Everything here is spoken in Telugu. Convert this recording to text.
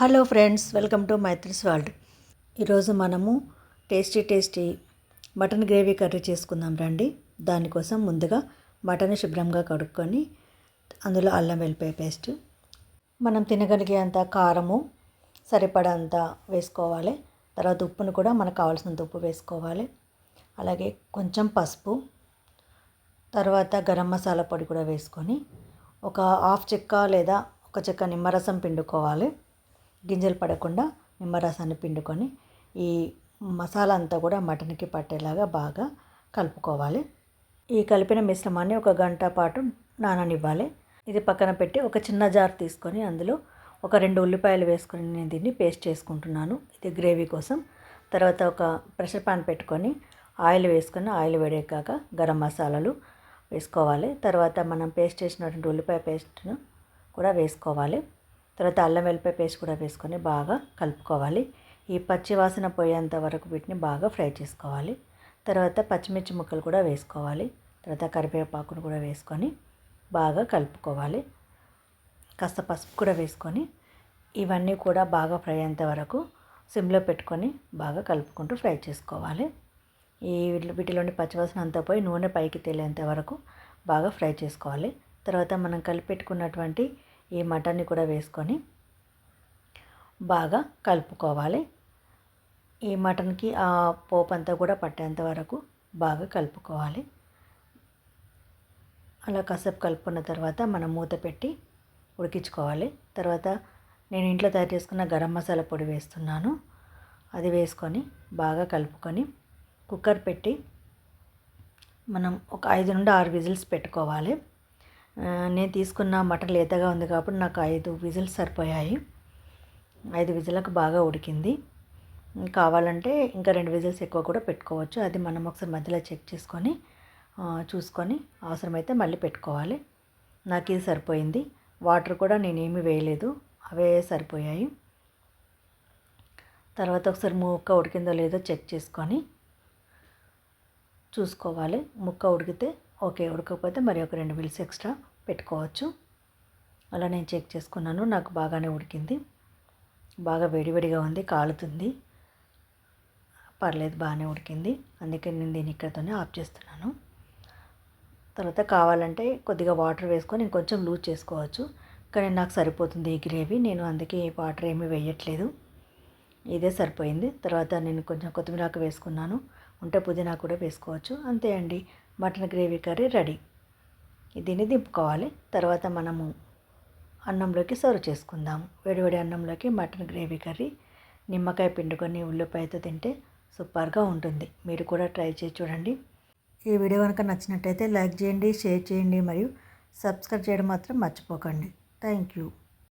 Hello friends welcome to Maithri's world. ఈరోజు మనము tasty tasty mutton gravy curry చేసుకుందాం రండి. దానికోసం ముందుగా మటన్ శుభ్రంగా కడుక్కొని అందులో అల్లం వెల్లిపాయ పేస్ట్. మనం తినగలిగే అంత కారము సరిపడంత వేసుకోవాలి. తర్వాత ఉప్పును కూడా మనకు కావాల్సినంత ఉప్పు వేసుకోవాలి. అలాగే కొంచెం పసుపు తర్వాత గరం మసాలా పొడి కూడా వేసుకొని ఒక హాఫ్ చెక్క లేదా ఒక చెక్క నిమ్మరసం పిండుకోవాలి. గింజలు పడకుండా నిమ్మరసాన్ని పిండుకొని ఈ మసాలా అంతా కూడా మటన్కి పట్టేలాగా బాగా కలుపుకోవాలి. ఈ కలిపిన మిశ్రమాన్ని ఒక గంట పాటు నాననివ్వాలి. ఇది పక్కన పెట్టి ఒక చిన్న జార్ తీసుకొని అందులో ఒక రెండు ఉల్లిపాయలు వేసుకొని నేను దీన్ని పేస్ట్ చేసుకుంటున్నాను. ఇది గ్రేవీ కోసం. తర్వాత ఒక ప్రెషర్ పాన్ పెట్టుకొని ఆయిల్ వేసుకొని ఆయిల్ వేడెక్కాక గరం మసాలాలు వేసుకోవాలి. తర్వాత మనం పేస్ట్ చేసినటువంటి ఉల్లిపాయ పేస్ట్ను కూడా వేసుకోవాలి. తర్వాత అల్లం వెల్లిపాయ పేస్ట్ కూడా వేసుకొని బాగా కలుపుకోవాలి. ఈ పచ్చి వాసన పోయేంత వరకు వీటిని బాగా ఫ్రై చేసుకోవాలి. తర్వాత పచ్చిమిర్చి ముక్కలు కూడా వేసుకోవాలి. తర్వాత కరివేపాకును కూడా వేసుకొని బాగా కలుపుకోవాలి. కాస్త పసుపు కూడా వేసుకొని ఇవన్నీ కూడా బాగా ఫ్రై అయ్యేంత వరకు సిమ్లో పెట్టుకొని బాగా కలుపుకుంటూ ఫ్రై చేసుకోవాలి. ఈ వీటిలోని పచ్చివాసన అంతా పోయి నూనె పైకి తేలేంత వరకు బాగా ఫ్రై చేసుకోవాలి. తర్వాత మనం కలిపెట్టుకున్నటువంటి ఈ మటన్ని కూడా వేసుకొని బాగా కలుపుకోవాలి. ఈ మటన్కి ఆ పోపు అంతా కూడా పట్టేంత వరకు బాగా కలుపుకోవాలి. అలా కాసేపు కలుపుకున్న తర్వాత మనం మూత పెట్టి ఉడికించుకోవాలి. తర్వాత నేను ఇంట్లో తయారు చేసుకున్న గరం మసాలా పొడి వేస్తున్నాను. అది వేసుకొని బాగా కలుపుకొని కుక్కర్ పెట్టి మనం ఒక ఐదు నుండి ఆరు విజిల్స్ పెట్టుకోవాలి. నేను తీసుకున్న మటన్ లేతగా ఉంది కాబట్టి నాకు ఐదు విజిల్స్ సరిపోయాయి. ఐదు విజిల్లకు బాగా ఉడికింది. కావాలంటే ఇంకా రెండు విజిల్స్ ఎక్కువ కూడా పెట్టుకోవచ్చు. అది మనం ఒకసారి మధ్యలో చెక్ చేసుకొని చూసుకొని అవసరమైతే మళ్ళీ పెట్టుకోవాలి. నాకు ఇది సరిపోయింది. వాటర్ కూడా నేనేమి వేయలేదు. అవే సరిపోయాయి. తర్వాత ఒకసారి ముక్క ఉడికిందో లేదో చెక్ చేసుకొని చూసుకోవాలి. ముక్క ఉడికితే ఓకే ఉడకపోతే మరి ఒక రెండు విల్స్ ఎక్స్ట్రా పెట్టుకోవచ్చు. అలా నేను చెక్ చేసుకున్నాను నాకు బాగానే ఉడికింది. బాగా వేడివేడిగా ఉంది కాలుతుంది. పర్లేదు బాగానే ఉడికింది. అందుకే నేను దీన్ని ఇక్కడతోనే ఆఫ్ చేస్తున్నాను. తర్వాత కావాలంటే కొద్దిగా వాటర్ వేసుకొని ఇంకొంచెం లూజ్ చేసుకోవచ్చు. కానీ నాకు సరిపోతుంది ఈ గ్రేవీ నేను అందుకే వాటర్ ఏమీ వేయట్లేదు. ఇదే సరిపోయింది. తర్వాత నేను కొంచెం కొత్తిమీరాకు వేసుకున్నాను. ఉంటే పుదీనా కూడా వేసుకోవచ్చు. అంతే అండి. Mutton gravy curry ready. దీన్ని దింపుకోవాలి. తర్వాత మనము అన్నంలోకి సర్వ్ చేసుకుందాము వేడివేడి అన్నంలోకి మటన్ గ్రేవీ కర్రీ నిమ్మకాయ పిండుకొని ఉల్లిపాయతో తింటే సూపర్గా ఉంటుంది. మీరు కూడా ట్రై చేసి చూడండి. ఈ వీడియో కనుక నచ్చినట్టయితే లైక్ చేయండి షేర్ చేయండి మరియు సబ్స్క్రైబ్ చేయడం మాత్రం మర్చిపోకండి. Thank you.